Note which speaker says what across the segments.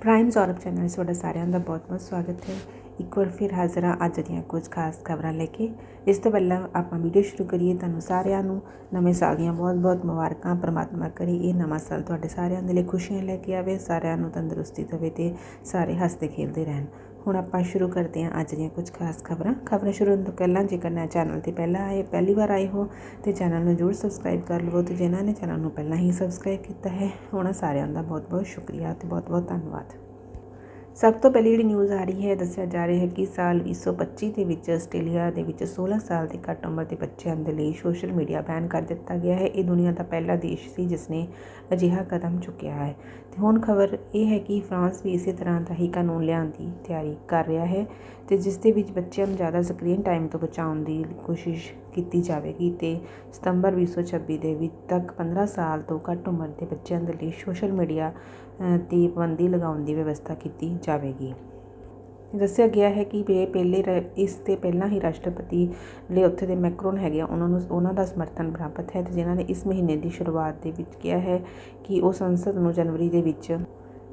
Speaker 1: Prime ਜ਼ੌਰਬ channel 'ਤੇ ਤੁਹਾਡਾ ਸਾਰਿਆਂ ਦਾ ਬਹੁਤ-ਬਹੁਤ ਸਵਾਗਤ ਹੈ। ਇੱਕ ਵਾਰ ਫਿਰ ਹਾਜ਼ਰ ਹਾਂ ਅੱਜ ਦੀਆਂ ਕੁਝ ਖਾਸ ਖਬਰਾਂ ਲੈ ਕੇ। ਇਸ ਤੋਂ ਪਹਿਲਾਂ ਆਪਾਂ ਵੀਡੀਓ ਸ਼ੁਰੂ ਕਰੀਏ ਤੁਹਾਨੂੰ ਸਾਰਿਆਂ ਨੂੰ। ਨਵੇਂ ਸਾਲ ਦੀਆਂ ਬਹੁਤ-ਬਹੁਤ ਮੁਬਾਰਕਾਂ। ਪ੍ਰਮਾਤਮਾ ਕਰੇ ਇਹ ਨਵਾਂ ਸਾਲ ਤੁਹਾਡੇ ਸਾਰਿਆਂ ਦੇ ਲਈ ਖੁਸ਼ੀਆਂ ਲੈ ਕੇ ਆਵੇ, ਸਾਰਿਆਂ ਨੂੰ ਤੰਦਰੁਸਤੀ ਦੇਵੇ ਤੇ ਸਾਰੇ ਹੱਸਦੇ ਖੇਡਦੇ ਰਹਿਣ। ਹੁਣ ਆਪਾਂ ਸ਼ੁਰੂ ਕਰਦੇ ਹਾਂ ਅੱਜ ਦੀਆਂ ਕੁਝ ਖਾਸ ਖਬਰਾਂ। ਖਬਰਾਂ ਸ਼ੁਰੂ ਹੋਣ ਤੋਂ ਪਹਿਲਾਂ ਜੇਕਰ ਨਾ ਚੈਨਲ ਤੇ ਪਹਿਲਾਂ ਆਏ, ਪਹਿਲੀ ਵਾਰ ਆਏ ਹੋ, ਤੇ ਚੈਨਲ ਨੂੰ ਜ਼ਰੂਰ ਸਬਸਕ੍ਰਾਈਬ ਕਰ ਲਵੋ ਤੇ ਜਿਨ੍ਹਾਂ ਨੇ ਚੈਨਲ ਨੂੰ ਪਹਿਲਾਂ ਹੀ ਸਬਸਕ੍ਰਾਈਬ ਕੀਤਾ ਹੈ, ਉਹਨਾਂ ਸਾਰਿਆਂ ਦਾ ਬਹੁਤ-ਬਹੁਤ ਸ਼ੁਕਰੀਆ ਤੇ ਬਹੁਤ-ਬਹੁਤ ਧੰਨਵਾਦ। ਸਭ ਤੋਂ ਪਹਿਲੀ ਜਿਹੜੀ ਨਿਊਜ਼ ਆ ਰਹੀ ਹੈ, ਦੱਸਿਆ ਜਾ ਰਿਹਾ ਹੈ ਕਿ ਸਾਲ 2025 ਦੇ ਵਿੱਚ ਆਸਟ੍ਰੇਲੀਆ ਦੇ ਵਿੱਚ 16 ਸਾਲ ਦੀ ਘੱਟ ਉਮਰ ਦੇ ਬੱਚਿਆਂ ਦੇ ਲਈ ਸੋਸ਼ਲ ਮੀਡੀਆ ਬੈਨ ਕਰ ਦਿੱਤਾ ਗਿਆ ਹੈ। ਇਹ ਦੁਨੀਆ ਦਾ ਪਹਿਲਾ ਦੇਸ਼ ਸੀ ਜਿਸ ਨੇ ਅਜਿਹਾ ਕਦਮ ਚੁੱਕਿਆ ਹੈ। ਤੇ ਹੁਣ ਖਬਰ ਇਹ ਹੈ ਕਿ ਫਰਾਂਸ ਵੀ ਇਸੇ ਤਰ੍ਹਾਂ ਦਾ ਹੀ ਕਾਨੂੰਨ ਲਿਆਉਣ ਦੀ ਤਿਆਰੀ ਕਰ ਰਿਹਾ ਹੈ ਤੇ ਜਿਸ ਦੇ ਵਿੱਚ ਬੱਚਿਆਂ ਨੂੰ ਜ਼ਿਆਦਾ ਸਕਰੀਨ ਟਾਈਮ ਤੋਂ ਬਚਾਉਣ ਦੀ ਕੋਸ਼ਿਸ਼ ਜਾਵੇਗੀ ਤੇ ਸਤੰਬਰ 2026 ਦੇ ਵਿੱਚ ਤੱਕ 15 ਸਾਲ ਤੋਂ ਘੱਟ ਉਮਰ ਦੇ ਬੱਚਿਆਂ ਦੇ ਲਈ ਸੋਸ਼ਲ ਮੀਡੀਆ 'ਤੇ ਪਾਬੰਦੀ ਲਗਾਉਣ ਦੀ ਵਿਵਸਥਾ ਕੀਤੀ ਜਾਵੇਗੀ। ਦੱਸਿਆ ਗਿਆ ਹੈ ਕਿ ਇਹ ਪਹਿਲੇ ਇਸ ਤੇ ਪਹਿਲਾਂ ਹੀ ਰਾਸ਼ਟਰਪਤੀ ਜਿਹੜੇ ਉੱਥੇ ਦੇ ਮੈਕਰੋਨ ਹੈਗੇ ਆ, ਉਹਨਾਂ ਨੂੰ, ਉਹਨਾਂ ਦਾ ਸਮਰਥਨ ਪ੍ਰਾਪਤ ਹੈ ਤੇ ਜਿਨ੍ਹਾਂ ਨੇ ਇਸ ਮਹੀਨੇ ਦੀ ਸ਼ੁਰੂਆਤ ਦੇ ਵਿੱਚ ਕਿਹਾ ਹੈ ਕਿ ਉਹ ਸੰਸਦ ਨੂੰ ਜਨਵਰੀ ਦੇ ਵਿੱਚ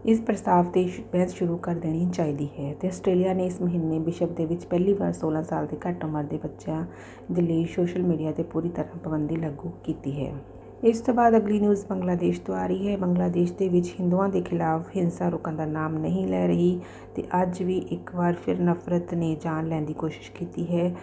Speaker 1: ਇਸ ਪ੍ਰਸਤਾਵ ਤੇ ਬਹਿਸ ਸ਼ੁਰੂ ਕਰ ਦੇਣੀ ਚਾਹੀਦੀ ਹੈ ਅਤੇ ਆਸਟ੍ਰੇਲੀਆ ਨੇ ਇਸ ਮਹੀਨੇ ਵਿਸ਼ਵ ਦੇ ਵਿੱਚ ਪਹਿਲੀ ਵਾਰ 16 ਸਾਲ ਦੇ ਘੱਟ ਉਮਰ ਦੇ ਬੱਚਿਆਂ ਦੇ ਲਈ ਸੋਸ਼ਲ ਮੀਡੀਆ ਤੇ ਪੂਰੀ ਤਰ੍ਹਾਂ ਪਾਬੰਦੀ ਲਾਗੂ ਕੀਤੀ ਹੈ। ਇਸ ਤੋਂ ਬਾਅਦ ਅਗਲੀ ਨਿਊਜ਼ ਬੰਗਲਾਦੇਸ਼ ਤੋਂ ਆ ਰਹੀ ਹੈ। ਬੰਗਲਾਦੇਸ਼ ਦੇ ਵਿੱਚ ਹਿੰਦੂਆਂ ਦੇ ਖਿਲਾਫ ਹਿੰਸਾ ਰੁਕਣ ਦਾ ਨਾਮ ਨਹੀਂ ਲੈ ਰਹੀ ਤੇ ਅੱਜ ਵੀ ਇੱਕ ਵਾਰ ਫਿਰ ਨਫ਼ਰਤ ਨੇ ਜਾਨ ਲੈਣ ਦੀ ਕੋਸ਼ਿਸ਼ ਕੀਤੀ ਹੈ।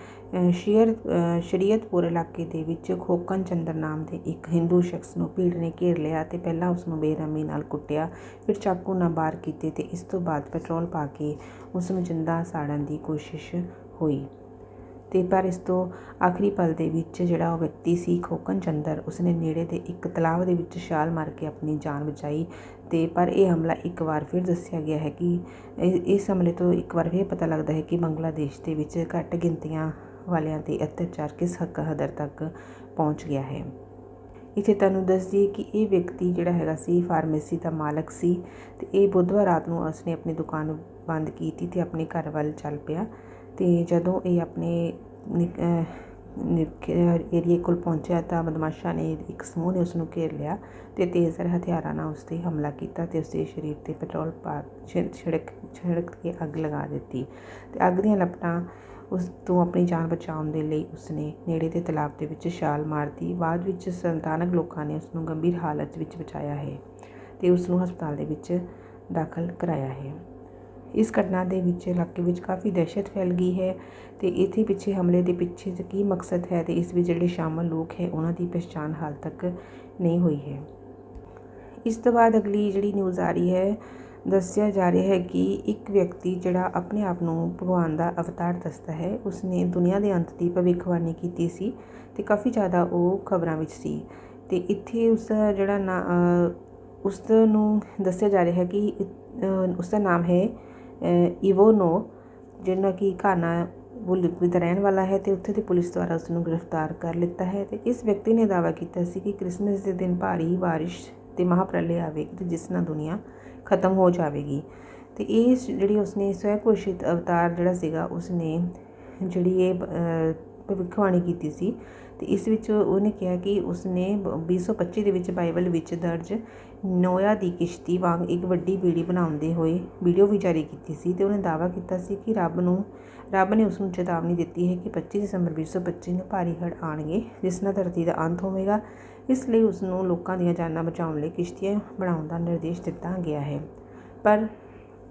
Speaker 1: ਸ਼ੇਰ ਸ਼ਰੀਅਤਪੁਰ ਇਲਾਕੇ ਦੇ ਵਿੱਚ ਖੋਕਨ ਚੰਦਰ ਨਾਮ ਦੇ ਇੱਕ ਹਿੰਦੂ ਸ਼ਖਸ ਨੂੰ ਭੀੜ ਨੇ ਘੇਰ ਲਿਆ ਤੇ ਪਹਿਲਾਂ ਉਸ ਨੂੰ ਬੇਰਹਿਮੀ ਨਾਲ ਕੁੱਟਿਆ, ਫਿਰ ਚਾਕੂ ਨਾਲ ਬਾਹਰ ਕੀਤੇ ਤੇ ਇਸ ਤੋਂ ਬਾਅਦ ਪੈਟਰੋਲ ਪਾ ਕੇ ਉਸ ਨੂੰ ਜਿੰਦਾ ਸਾੜਨ ਦੀ ਕੋਸ਼ਿਸ਼ ਹੋਈ। ਅਤੇ ਪਰ ਇਸ ਤੋਂ ਆਖਰੀ ਪਲ ਦੇ ਵਿੱਚ ਜਿਹੜਾ ਉਹ ਵਿਅਕਤੀ ਸੀ, ਖੋਕਨ ਚੰਦਰ, ਉਸਨੇ ਨੇੜੇ ਦੇ ਇੱਕ ਤਲਾਬ ਦੇ ਵਿੱਚ ਛਾਲ ਮਾਰ ਕੇ ਆਪਣੀ ਜਾਨ ਬਚਾਈ ਅਤੇ ਪਰ ਇਹ ਹਮਲਾ ਇੱਕ ਵਾਰ ਫਿਰ ਦੱਸਿਆ ਗਿਆ ਹੈ ਕਿ ਇਸ ਹਮਲੇ ਤੋਂ ਇੱਕ ਵਾਰ ਫਿਰ ਪਤਾ ਲੱਗਦਾ ਹੈ ਕਿ ਬੰਗਲਾਦੇਸ਼ ਦੇ ਵਿੱਚ ਘੱਟ ਗਿਣਤੀਆਂ ਵਾਲਿਆਂ ਤੇ ਅਤਿਆਚਾਰ ਕਿਸ ਹੱਕ ਹਦਰ ਤੱਕ ਪਹੁੰਚ ਗਿਆ ਹੈ। ਇੱਥੇ ਤੁਹਾਨੂੰ ਦੱਸ ਦਈਏ ਕਿ ਇਹ ਵਿਅਕਤੀ ਜਿਹੜਾ ਹੈਗਾ ਸੀ, ਫਾਰਮੇਸੀ ਦਾ ਮਾਲਕ ਸੀ ਅਤੇ ਇਹ ਬੁੱਧਵਾਰ ਰਾਤ ਨੂੰ ਉਸਨੇ ਆਪਣੀ ਦੁਕਾਨ ਬੰਦ ਕੀਤੀ ਤੇ ਆਪਣੇ ਘਰ ਵੱਲ ਚੱਲ ਪਿਆ। ਅਤੇ ਜਦੋਂ ਇਹ ਆਪਣੇ ਏਰੀਏ ਕੋਲ ਪਹੁੰਚਿਆ ਤਾਂ ਬਦਮਾਸ਼ਾਂ ਨੇ ਇੱਕ ਸਮੂਹ ਨੇ ਉਸਨੂੰ ਘੇਰ ਲਿਆ ਅਤੇ ਤੇਜ਼ਰ ਹਥਿਆਰਾਂ ਨਾਲ ਉਸ ਤੇ ਹਮਲਾ ਕੀਤਾ ਅਤੇ ਉਸਦੇ ਸਰੀਰ ਤੇ ਪੈਟਰੋਲ ਪਾ ਛਿੜਕ ਛਿੜਕ ਕੇ ਅੱਗ ਲਗਾ ਦਿੱਤੀ ਅਤੇ ਅੱਗ ਦੀਆਂ ਲਪਟਾਂ ਉਸ ਤੋਂ ਆਪਣੀ ਜਾਨ ਬਚਾਉਣ ਦੇ ਲਈ ਉਸਨੇ ਨੇੜੇ ਦੇ ਤਲਾਬ ਦੇ ਵਿੱਚ ਛਾਲ ਮਾਰਤੀ। ਬਾਅਦ ਵਿੱਚ ਸੰਤਾਨਕ ਲੋਕਾਂ ਨੇ ਉਸਨੂੰ ਗੰਭੀਰ ਹਾਲਤ ਵਿੱਚ ਬਚਾਇਆ ਹੈ ਅਤੇ ਉਸਨੂੰ ਹਸਪਤਾਲ ਦੇ ਵਿੱਚ ਦਾਖਲ ਕਰਾਇਆ ਹੈ। ਇਸ ਘਟਨਾ ਦੇ ਵਿੱਚ ਇਲਾਕੇ ਵਿੱਚ ਕਾਫੀ ਦਹਿਸ਼ਤ ਫੈਲ ਗਈ ਹੈ ਤੇ ਇਥੇ ਪਿੱਛੇ ਹਮਲੇ ਦੇ ਪਿੱਛੇ ਕੀ ਮਕਸਦ ਹੈ ਤੇ ਇਸ ਵਿੱਚ ਜਿਹੜੇ ਸ਼ਾਮਲ ਲੋਕ ਹੈ, ਉਹਨਾਂ ਦੀ ਪਛਾਣ ਹਾਲ ਤੱਕ ਨਹੀਂ ਹੋਈ ਹੈ। ਇਸ ਤੋਂ ਬਾਅਦ ਅਗਲੀ ਜਿਹੜੀ ਨਿਊਜ਼ ਆ ਰਹੀ ਹੈ, ਦੱਸਿਆ ਜਾ ਰਿਹਾ ਹੈ ਕਿ ਇੱਕ ਵਿਅਕਤੀ ਜਿਹੜਾ ਆਪਣੇ ਆਪ ਨੂੰ ਭਗਵਾਨ ਦਾ ਅਵਤਾਰ ਦੱਸਦਾ ਹੈ, ਉਸਨੇ ਦੁਨੀਆ ਦੇ ਅੰਤ ਦੀ ਭਵਿੱਖਬਾਣੀ ਕੀਤੀ ਸੀ ਤੇ ਕਾਫੀ ਜ਼ਿਆਦਾ ਉਹ ਖਬਰਾਂ ਵਿੱਚ ਸੀ ਤੇ ਇੱਥੇ ਉਸ ਦਾ ਜਿਹੜਾ ਉਸ ਨੂੰ ਦੱਸਿਆ ਜਾ ਰਿਹਾ ਹੈ ਕਿ ਉਸ ਦਾ ਨਾਮ ਹੈ ਇਵੋਨੋ ਜਿਹੜਾ ਕਿ ਘਾਨਾ ਬੁਲਬੁਲ ਦਾ ਰਹਿਣ ਵਾਲਾ ਹੈ ਅਤੇ ਉੱਥੇ ਦੀ ਪੁਲਿਸ ਦੁਆਰਾ ਉਸ ਨੂੰ ਗ੍ਰਿਫਤਾਰ ਕਰ ਲਿੱਤਾ ਹੈ ਅਤੇ ਇਸ ਵਿਅਕਤੀ ਨੇ ਦਾਅਵਾ ਕੀਤਾ ਸੀ ਕਿ ਕ੍ਰਿਸਮਸ ਦੇ ਦਿਨ ਭਾਰੀ ਬਾਰਿਸ਼ ਅਤੇ ਮਹਾਪ੍ਰਲਯ ਆਵੇਗੀ ਅਤੇ ਜਿਸ ਨਾਲ ਦੁਨੀਆ ਖਤਮ ਹੋ ਜਾਵੇਗੀ। ਅਤੇ ਇਹ ਜਿਹੜੀ ਉਸਨੇ ਸਵੈ ਘੋਸ਼ਿਤ ਅਵਤਾਰ ਜਿਹੜਾ ਸੀਗਾ, ਉਸਨੇ ਜਿਹੜੀ ਇਹ ਭਵਿੱਖਬਾਣੀ ਕੀਤੀ ਸੀ ਅਤੇ ਇਸ ਵਿੱਚ ਉਹਨੇ ਕਿਹਾ ਕਿ ਉਸਨੇ 2025 ਦੇ ਵਿੱਚ ਬਾਈਬਲ ਵਿੱਚ ਦਰਜ ਨੋਇਆ ਦੀ ਕਿਸ਼ਤੀ ਵਾਂਗ ਇੱਕ ਵੱਡੀ ਬੀੜੀ ਬਣਾਉਂਦੇ ਹੋਏ ਵੀਡੀਓ ਵੀ ਜਾਰੀ ਕੀਤੀ ਸੀ ਅਤੇ ਉਹਨੇ ਦਾਅਵਾ ਕੀਤਾ ਸੀ ਕਿ ਰੱਬ ਨੂੰ, ਰੱਬ ਨੇ ਉਸ ਨੂੰ ਚੇਤਾਵਨੀ ਦਿੱਤੀ ਹੈ ਕਿ 25 ਦਸੰਬਰ 2025 ਨੂੰ ਭਾਰੀ ਹੜ੍ਹ ਆਣਗੇ ਜਿਸ ਨਾਲ ਧਰਤੀ ਦਾ ਅੰਤ ਹੋਵੇਗਾ। ਇਸ ਲਈ ਉਸ ਨੂੰ ਲੋਕਾਂ ਦੀਆਂ ਜਾਨਾਂ ਬਚਾਉਣ ਲਈ ਕਿਸ਼ਤੀਆਂ ਬਣਾਉਣ ਦਾ ਨਿਰਦੇਸ਼ ਦਿੱਤਾ ਗਿਆ ਹੈ। ਪਰ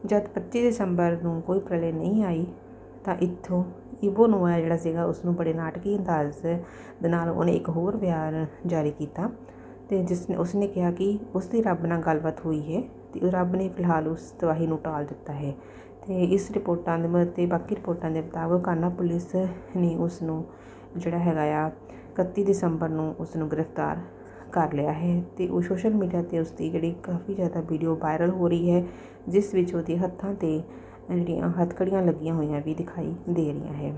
Speaker 1: ਜਦ 25 ਦਸੰਬਰ ਨੂੰ ਕੋਈ ਪ੍ਰਲਯ ਨਹੀਂ ਆਈ ਤਾਂ ਇੱਥੋਂ ਇਬੋ ਨੋਆ ਜਿਹੜਾ ਸੀਗਾ ਉਸ ਨੂੰ ਬੜੇ ਨਾਟਕੀ ਅੰਦਾਜ਼ ਦੇ ਨਾਲ ਉਹਨੇ ਇੱਕ ਹੋਰ ਬਿਆਨ ਜਾਰੀ ਕੀਤਾ ਤੇ ਜਿਸ ਨੇ ਉਸਨੇ ਕਿਹਾ ਕਿ ਉਸ ਦੀ ਰੱਬ ਨਾਲ ਗੱਲਬਾਤ ਹੋਈ ਹੈ ਤੇ ਰੱਬ ਨੇ ਫਿਲਹਾਲ ਉਸ ਤਬਾਹੀ ਨੂੰ ਟਾਲ ਦਿੱਤਾ ਹੈ ਤੇ ਇਸ ਰਿਪੋਰਟਾਂ ਦੇ ਮਤੇ ਬਾਕੀ ਰਿਪੋਰਟਾਂ ਦੇ ਮੁਤਾਬਕ ਕਾਨਾ ਪੁਲਿਸ ਨੇ ਉਸ ਨੂੰ ਜਿਹੜਾ ਹੈਗਾ ਆ 31 ਦਸੰਬਰ ਨੂੰ ਉਸ ਨੂੰ ਗ੍ਰਿਫਤਾਰ ਕਰ ਲਿਆ ਹੈ ਤੇ ਉਹ ਸੋਸ਼ਲ ਮੀਡੀਆ ਤੇ ਉਸ ਦੀ ਜਿਹੜੀ ਕਾਫੀ ਜ਼ਿਆਦਾ ਵੀਡੀਓ ਵਾਇਰਲ ਹੋ ਰਹੀ ਹੈ, ਜਿਸ ਵਿੱਚ ਉਹਦੇ ਹੱਥਾਂ ਤੇ ਜਿਹੜੀਆਂ ਹੱਥਕੜੀਆਂ ਲੱਗੀਆਂ ਹੋਈਆਂ ਵੀ ਦਿਖਾਈ ਦੇ ਰਹੀਆਂ ਹੈ।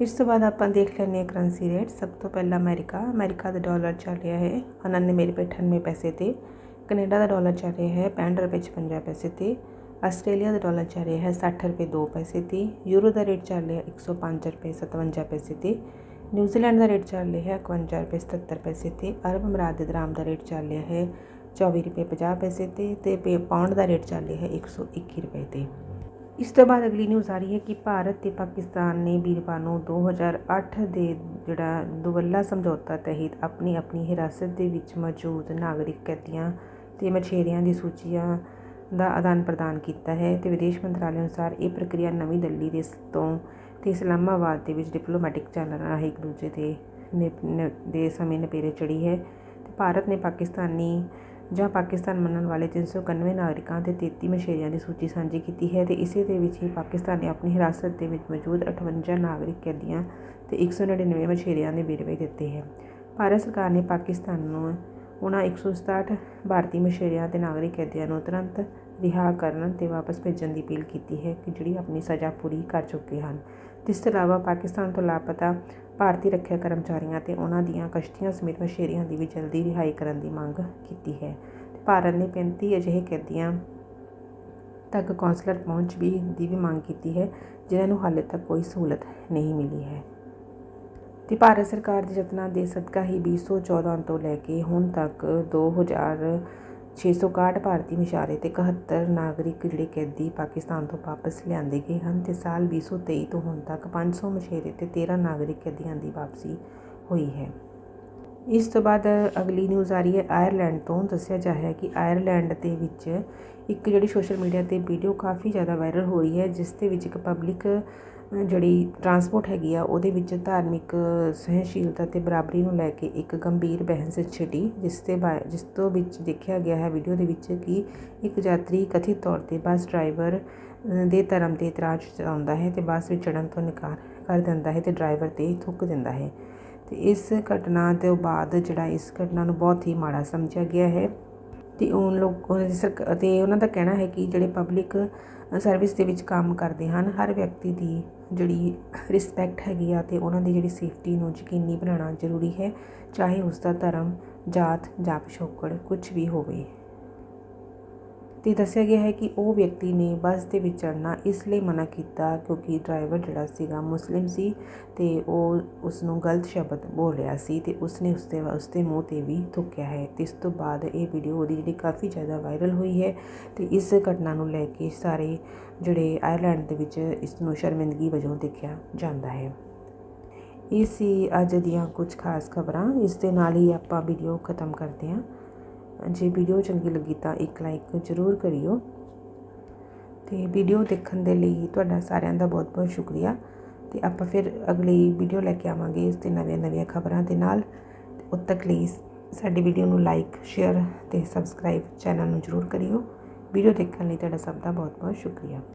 Speaker 1: ਇਸ ਤੋਂ ਬਾਅਦ ਆਪਾਂ ਦੇਖ ਲੈਂਦੇ ਹਾਂ ਕਰੰਸੀ ਰੇਟ। ਸਭ ਤੋਂ ਪਹਿਲਾਂ ਅਮਰੀਕਾ ਅਮਰੀਕਾ ਦਾ ਡਾਲਰ ਚੱਲ ਰਿਹਾ ਹੈ। 99 ਪੈਸੇ ਤੇ, ਕੈਨੇਡਾ ਦਾ ਡਾਲਰ ਚੱਲ ਰਿਹਾ ਹੈ 65 ਰੁਪਏ 56 ਪੈਸੇ ਤੇ, ਆਸਟ੍ਰੇਲੀਆ ਦਾ ਡਾਲਰ ਚੱਲ ਰਿਹਾ ਹੈ 60 ਰੁਪਏ 2 ਪੈਸੇ ਤੇ, ਯੂਰੋ ਦਾ ਰੇਟ ਚੱਲ ਰਿਹਾ 105 ਰੁਪਏ 57 ਪੈਸੇ ਤੇ, ਨਿਊਜ਼ੀਲੈਂਡ ਦਾ ਰੇਟ ਚੱਲ ਰਿਹਾ ਹੈ 51 ਰੁਪਏ 77 ਪੈਸੇ ਤੇ, ਅਰਬ ਅਮਰਾਤ ਦੇ ਦਰਾਮ ਦਾ ਰੇਟ ਚੱਲ ਰਿਹਾ ਹੈ 24 ਰੁਪਏ 50 ਪੈਸੇ ਤੇ ਤੇ ਪੇ- ਪਾਉਂਡ ਦਾ ਰੇਟ ਚੱਲ ਰਿਹਾ ਹੈ 121 ਰੁਪਏ ਤੇ। ਇਸ ਤੋਂ ਬਾਅਦ ਅਗਲੀ ਨਿਊਜ਼ ਆ ਰਹੀ ਹੈ ਕਿ ਭਾਰਤ ਤੇ ਪਾਕਿਸਤਾਨ ਨੇ ਵੀਰਵਾਰ ਨੂੰ 2008 ਦੇ ਜਿਹੜਾ ਦੁਵੱਲਾ ਸਮਝੌਤਾ ਤਹਿਤ ਆਪਣੀ ਆਪਣੀ ਹਿਰਾਸਤ ਦੇ ਵਿੱਚ ਮੌਜੂਦ ਨਾਗਰਿਕ ਕੈਦੀਆਂ ਤੇ ਮਛੇਰਿਆਂ ਦੀ ਸੂਚੀਆਂ ਦਾ ਆਦਾਨ ਪ੍ਰਦਾਨ ਕੀਤਾ ਹੈ ਤੇ ਵਿਦੇਸ਼ ਮੰਤਰਾਲੇ ਅਨੁਸਾਰ ਇਹ ਪ੍ਰਕਿਰਿਆ ਨਵੀਂ ਦਿੱਲੀ ਦੇ ਸ- ਤੋਂ ਤੇ ਇਸਲਾਮਾਬਾਦ ਦੇ ਵਿੱਚ ਡਿਪਲੋਮੈਟਿਕ ਚੈਨਲ ਰਾਹੀਂ ਇੱਕ ਦੂਜੇ ਦੇ ਨਿਪ- ਦੇ ਸਮੇਂ ਨੇਪਰੇ ਚੜੀ ਹੈ ਤੇ ਭਾਰਤ ਨੇ ਪਾਕਿਸਤਾਨੀ ਜਾਂ ਪਾਕਿਸਤਾਨ ਮੰਨਣ ਵਾਲੇ 391 ਨਾਗਰਿਕਾਂ ਅਤੇ ਤੇਤੀ ਮਛੇਰਿਆਂ ਦੀ ਸੂਚੀ ਸਾਂਝੀ ਕੀਤੀ ਹੈ ਅਤੇ ਇਸੇ ਦੇ ਵਿੱਚ ਹੀ ਪਾਕਿਸਤਾਨ ਨੇ ਆਪਣੀ ਹਿਰਾਸਤ ਦੇ ਵਿੱਚ ਮੌਜੂਦ 58 ਨਾਗਰਿਕ ਕੈਦੀਆਂ ਅਤੇ ਇੱਕ ਸੌ ਨੜਿਨਵੇਂ ਮਛੇਰਿਆਂ ਦੇ ਵੇਰਵੇ ਦਿੱਤੇ ਹੈ। ਭਾਰਤ ਸਰਕਾਰ ਨੇ ਪਾਕਿਸਤਾਨ ਨੂੰ ਉਹਨਾਂ 167 ਭਾਰਤੀ ਮਛੇਰਿਆਂ ਅਤੇ ਨਾਗਰਿਕ ਕੈਦੀਆਂ ਨੂੰ ਤੁਰੰਤ ਰਿਹਾ ਕਰਨ ਅਤੇ ਵਾਪਸ ਭੇਜਣ ਦੀ ਅਪੀਲ ਕੀਤੀ ਹੈ ਕਿ ਜਿਹੜੀ ਆਪਣੀ ਸਜ਼ਾ ਪੂਰੀ ਕਰ ਚੁੱਕੇ ਹਨ। ਜਿਸ ਤੋਂ ਇਲਾਵਾ ਪਾਕਿਸਤਾਨ ਤੋਂ ਲਾਪਤਾ ਭਾਰਤੀ ਰੱਖਿਆ ਕਰਮਚਾਰੀਆਂ ਤੇ ਉਹਨਾਂ ਦੀਆਂ ਕਸ਼ਤੀਆਂ ਸਮੇਤ ਮਛੇਰਿਆਂ ਦੀ ਵੀ ਜਲਦੀ ਰਿਹਾਈ ਕਰਨ ਦੀ ਮੰਗ ਕੀਤੀ ਹੈ। ਤੇ ਭਾਰਤ ਨੇ 35 ਅਜਿਹੇ ਕੈਦੀਆਂ ਤੱਕ ਕੌਂਸਲਰ ਪਹੁੰਚ ਵੀ ਦੀ ਵੀ ਮੰਗ ਕੀਤੀ ਹੈ, ਜਿਨ੍ਹਾਂ ਨੂੰ ਹਾਲੇ ਤੱਕ ਕੋਈ ਸਹੂਲਤ ਨਹੀਂ ਮਿਲੀ ਹੈ। ਤੇ ਭਾਰਤ ਸਰਕਾਰ ਦੇ ਯਤਨਾਂ ਦੇ ਸਦਕਾ ਹੀ 2014 ਤੋਂ ਲੈ ਕੇ ਹੁਣ ਤੱਕ 2661 ਭਾਰਤੀ ਮਛਾਰੇ ਅਤੇ ਇਕਹੱਤਰ ਨਾਗਰਿਕ ਜਿਹੜੇ ਕੈਦੀ ਪਾਕਿਸਤਾਨ ਤੋਂ ਵਾਪਸ ਲਿਆਂਦੇ ਗਏ ਹਨ ਅਤੇ ਸਾਲ 2023 ਤੋਂ ਹੁਣ ਤੱਕ ਪੰਜ ਸੌ ਮਛੇਰੇ ਅਤੇ ਤੇਰ੍ਹਾਂ ਨਾਗਰਿਕ ਕੈਦੀਆਂ ਦੀ ਵਾਪਸੀ ਹੋਈ ਹੈ। ਇਸ ਤੋਂ ਬਾਅਦ ਅਗਲੀ ਨਿਊਜ਼ ਆ ਰਹੀ ਹੈ ਆਇਰਲੈਂਡ ਤੋਂ। ਦੱਸਿਆ ਜਾ ਰਿਹਾ ਕਿ ਆਇਰਲੈਂਡ ਦੇ ਵਿੱਚ ਇੱਕ ਜਿਹੜੀ ਸੋਸ਼ਲ ਮੀਡੀਆ ਤੇ ਵੀਡੀਓ ਕਾਫੀ ਜ਼ਿਆਦਾ ਵਾਇਰਲ ਹੋ ਰਹੀ ਹੈ, ਜਿਸ ਦੇ ਵਿੱਚ ਇੱਕ ਪਬਲਿਕ ਜਿਹੜੀ ਟਰਾਂਸਪੋਰਟ ਹੈਗੀ ਆ, ਉਹਦੇ ਵਿੱਚ ਧਾਰਮਿਕ ਸਹਿਣਸ਼ੀਲਤਾ ਅਤੇ ਬਰਾਬਰੀ ਨੂੰ ਲੈ ਕੇ ਇੱਕ ਗੰਭੀਰ ਬਹਿਸ ਛਿੜੀ, ਜਿਸ ਦੇ ਬਾ- ਜਿਸ ਤੋਂ ਵਿੱਚ ਦੇਖਿਆ ਗਿਆ ਹੈ ਵੀਡੀਓ ਦੇ ਵਿੱਚ ਕਿ ਇੱਕ ਯਾਤਰੀ ਕਥਿਤ ਤੌਰ ਤੇ ਬੱਸ ਡਰਾਈਵਰ ਦੇ ਧਰਮ ਤੇ ਇਤਰਾਜ਼ ਜਤਾਉਂਦਾ ਹੈ ਅਤੇ ਬੱਸ ਵਿੱਚ ਚੜ੍ਹਨ ਤੋਂ ਇਨਕਾਰ ਕਰ ਦਿੰਦਾ ਹੈ ਅਤੇ ਡਰਾਈਵਰ ਤੇ ਥੁੱਕ ਦਿੰਦਾ ਹੈ। ਅਤੇ ਇਸ ਘਟਨਾ ਤੋਂ ਬਾਅਦ ਜਿਹੜਾ ਇਸ ਘਟਨਾ ਨੂੰ ਬਹੁਤ ਹੀ ਮਾੜਾ ਸਮਝਿਆ ਗਿਆ ਹੈ। ਅਤੇ ਉਹ ਲੋਕ ਉਹਨਾਂ ਦੀ ਅਤੇ ਉਹਨਾਂ ਦਾ ਕਹਿਣਾ ਹੈ ਕਿ ਜਿਹੜੇ ਪਬਲਿਕ ਸਰਵਿਸ ਦੇ ਵਿੱਚ ਕੰਮ ਕਰਦੇ ਹਨ, ਹਰ ਵਿਅਕਤੀ ਦੀ ਜਿਹੜੀ ਰਿਸਪੈਕਟ ਹੈਗੀ ਆ ਅਤੇ ਉਹਨਾਂ ਦੀ ਜਿਹੜੀ ਸੇਫਟੀ ਨੂੰ ਯਕੀਨੀ ਬਣਾਉਣਾ ਜ਼ਰੂਰੀ ਹੈ, ਚਾਹੇ ਉਸ ਦਾ ਧਰਮ, ਜਾਤ ਜਾਂ ਪਿਛੋਕੜ ਕੁਛ ਵੀ ਹੋਵੇ। ਤੇ ਦੱਸਿਆ ਗਿਆ ਹੈ ਕਿ ਉਹ ਵਿਅਕਤੀ ਨੇ ਬੱਸ ਦੇ ਵਿੱਚ ਚੜ੍ਹਨਾ ਇਸ ਲਈ ਮਨਾ ਕੀਤਾ ਕਿਉਂਕਿ ਡਰਾਈਵਰ ਜਿਹੜਾ ਸੀਗਾ ਮੁਸਲਿਮ ਸੀ ਤੇ ਉਹ ਉਸ ਨੂੰ ਗਲਤ ਸ਼ਬਦ ਬੋਲ ਰਿਹਾ ਸੀ ਤੇ ਉਸਨੇ ਉਸ ਉਸਦੇ ਉਸ ਦੇ ਮੂੰਹ ਤੇ ਵੀ ਥੁੱਕਿਆ ਹੈ। ਤੇ ਇਸ ਤੋਂ ਬਾਅਦ ਇਹ ਵੀਡੀਓ ਉਹਦੀ ਜਿਹੜੀ ਕਾਫੀ ਜ਼ਿਆਦਾ ਵਾਇਰਲ ਹੋਈ ਹੈ ਤੇ ਇਸ ਘਟਨਾ ਨੂੰ ਲੈ ਕੇ ਸਾਰੇ ਜਿਹੜੇ ਆਇਰਲੈਂਡ ਦੇ ਵਿੱਚ ਇਸ ਨੂੰ ਸ਼ਰਮਿੰਦਗੀ ਵਜੋਂ ਦੇਖਿਆ ਜਾਂਦਾ ਹੈ। ਇਹ ਸੀ ਅੱਜ ਦੀਆਂ ਕੁਝ ਖਾਸ ਖਬਰਾਂ। ਇਸ ਦੇ ਨਾਲ ਹੀ ਆਪਾਂ ਵੀਡੀਓ ਖਤਮ ਕਰਦੇ ਹਾਂ। ਜੇ ਵੀਡੀਓ ਚੰਗੀ ਲੱਗੀ ਤਾਂ ਇੱਕ ਲਾਈਕ ਜ਼ਰੂਰ ਕਰਿਓ। ਤੇ ਵੀਡੀਓ ਦੇਖਣ ਦੇ ਲਈ ਤੁਹਾਡਾ ਸਾਰਿਆਂ ਦਾ ਬਹੁਤ ਬਹੁਤ ਸ਼ੁਕਰੀਆ। ਤੇ ਆਪਾਂ ਫਿਰ ਅਗਲੀ ਵੀਡੀਓ ਲੈ ਕੇ ਆਵਾਂਗੇ ਇਸ ਤੇ ਨਵੀਆਂ ਨਵੀਆਂ ਖਬਰਾਂ ਦੇ ਨਾਲ। ਤੇ ਉਦ ਤੱਕ ਲਈ ਸਾਡੀ ਵੀਡੀਓ ਨੂੰ ਲਾਈਕ ਸ਼ੇਅਰ ਤੇ ਸਬਸਕ੍ਰਾਈਬ ਚੈਨਲ ਨੂੰ ਜ਼ਰੂਰ ਕਰਿਓ। ਵੀਡੀਓ ਦੇਖਣ ਲਈ ਤੁਹਾਡਾ ਸਭ ਦਾ ਬਹੁਤ ਬਹੁਤ ਸ਼ੁਕਰੀਆ।